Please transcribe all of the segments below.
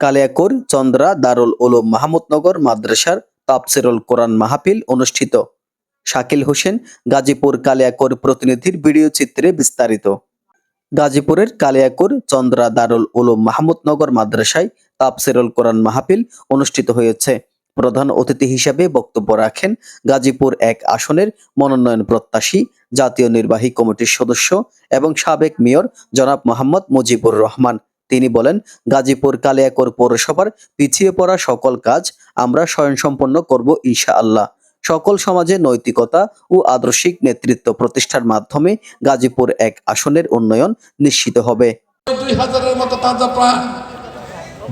কালিয়াকুর, চন্দ্রা, দারুল উলুম মাহমুদনগর, মাদ্রাসার তাফসিরুল কোরআন মাহফিল অনুষ্ঠিত। শাকিল হোসেন, গাজীপুর কালিয়াকুর প্রতিনিধির ভিডিও চিত্রে বিস্তারিত। গাজীপুরের কালিয়াকুর, চন্দ্রা, দারুল উলুম মাহমুদনগর মাদ্রাসায় তাফসিরুল কোরআন মাহফিল অনুষ্ঠিত হয়েছে। প্রধান অতিথি হিসেবে বক্তব্য রাখেন গাজীপুর এক আসনের মনোনয়ন প্রত্যাশী, জাতীয় নির্বাহী কমিটির সদস্য এবং সাবেক মেয়র জনাব মোহাম্মদ মুজিবুর রহমান। তিনি বলেন, গাজীপুর কালিয়াকোর পৌরসভার পিছিয়ে পড়া সকল কাজ আমরা স্বয়ংসম্পন্ন করব ইনশাআল্লাহ। সকল সমাজে নৈতিকতা ও আদর্শিক নেতৃত্ব প্রতিষ্ঠার মাধ্যমে গাজীপুর এক আসনের উন্নয়ন নিশ্চিত হবে।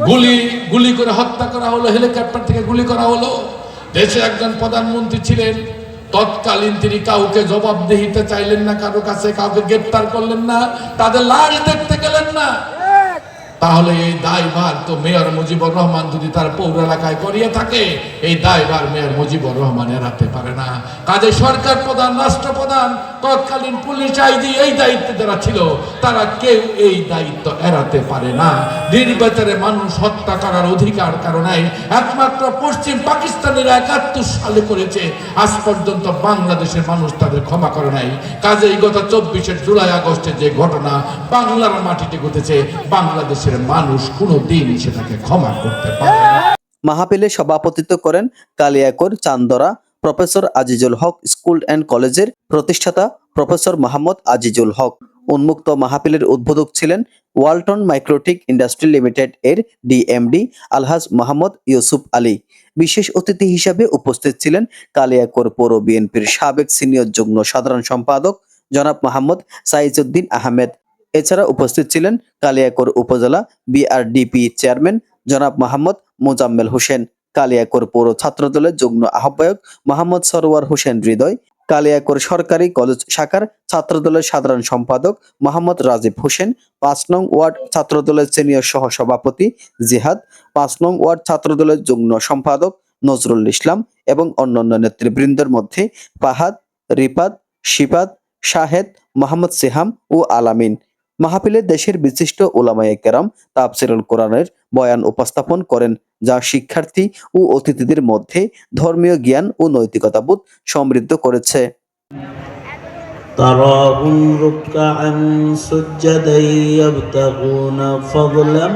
গুলি গুলি করে হত্যা করা হলো, হেলিকপ্টার থেকে গুলি করা হলো। দেশে একজন প্রধানমন্ত্রী ছিলেন, তৎকালীন তিনি কাউকে জবাবদিহিতে চাইলেন না, কারও কাছে কাউকে গ্রেপ্তার করলেন না, তাদের লাশ দেখতে গেলেন না। তাহলে এই দায়ভার তো মেয়র মুজিবুর রহমান যদি তার পৌর এলাকায় করিয়ে থাকে, এই দায়ভার মেয়র মুজিবুর রহমান এড়াতে পারে না। কাজে সরকার প্রধান, রাষ্ট্রপ্রধান, তৎকালীন পুলিশ আইজি, এই দায়িত্বে যারা ছিল, তারা কেউ এই দায়িত্ব এড়াতে পারে না। নির্বাচনে মানুষ হত্যা করার অধিকার কারণে একমাত্র পশ্চিম পাকিস্তানিরা একাত্তর সালে করেছে, আজ পর্যন্ত বাংলাদেশের মানুষ তাদের ক্ষমা করে নাই। কাজেই গত চব্বিশে জুলাই, আগস্টে যে ঘটনা বাংলার মাটিতে ঘটেছে, বাংলাদেশের মানুষ কোনো দিন সেটাকে ক্ষমা করতে পারে না। মাহফিলে সভাপতিত্ব করেন Kaliakair Chandra, professor Azizul Haque school and কলেজের প্রতিষ্ঠাতা প্রফেসর মোহাম্মদ আজিজুল হক। উন্মুক্ত মাহফিলের উদ্বোধক ছিলেন ওয়ালটন মাইক্রোটিক ইন্ডাস্ট্রি লিমিটেড এর ডিএমডি আলহাজ মোহাম্মদ ইউসুফ আলী। বিশেষ অতিথি হিসাবে উপস্থিত ছিলেন কালিয়াকোর পৌর বিএনপির সাবেক সিনিয়র যুগ্ম সাধারণ সম্পাদক জনাব মোহাম্মদ সাইজউদ্দিন আহমেদ। এছাড়া উপস্থিত ছিলেন কালিয়াকোর উপজেলা বিআরডিপি চেয়ারম্যান জনাব মোহাম্মদ মোজাম্মেল হোসেন। কালিয়াকোর পৌর ছাত্রদলের যুগ্ম আহ্বায়ক মোহাম্মদ সরোয়ার হোসেন হৃদয়। কালিয়াকোর সরকারি কলেজ শাখার ছাত্রদলের সাধারণ সম্পাদক মোহাম্মদ রাজীব হোসেন। পাঁচ নং ওয়ার্ড ছাত্রদলের সিনিয়র সহ সভাপতি জিহাদ। পাঁচ নং ওয়ার্ড ছাত্রদলের যুগ্ম সম্পাদক নজরুল ইসলাম এবং অন্যান্য নেতৃবৃন্দের মধ্যে ফাহাদ রিপাদ, শিপাদ, শাহেদ, মোহাম্মদ সিহাম ও আলামিন। মাহফিলে দেশের বিশিষ্ট ওলামায়ে কেরাম তাফসিরুল কোরআনের বয়ান উপস্থাপন করেন যা শিক্ষার্থী ও অতিথিদের মধ্যে ধর্মীয় জ্ঞান ও নৈতিকতাবোধ সমৃদ্ধ করেছে تراهم ركعا سجدا يبتغون فضلا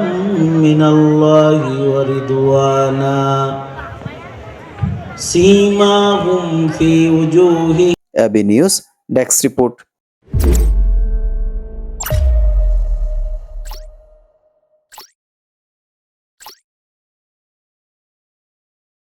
من الله ورضوانا سيماهم في وجوههم এবি নিউজ ডেস্ক রিপোর্ট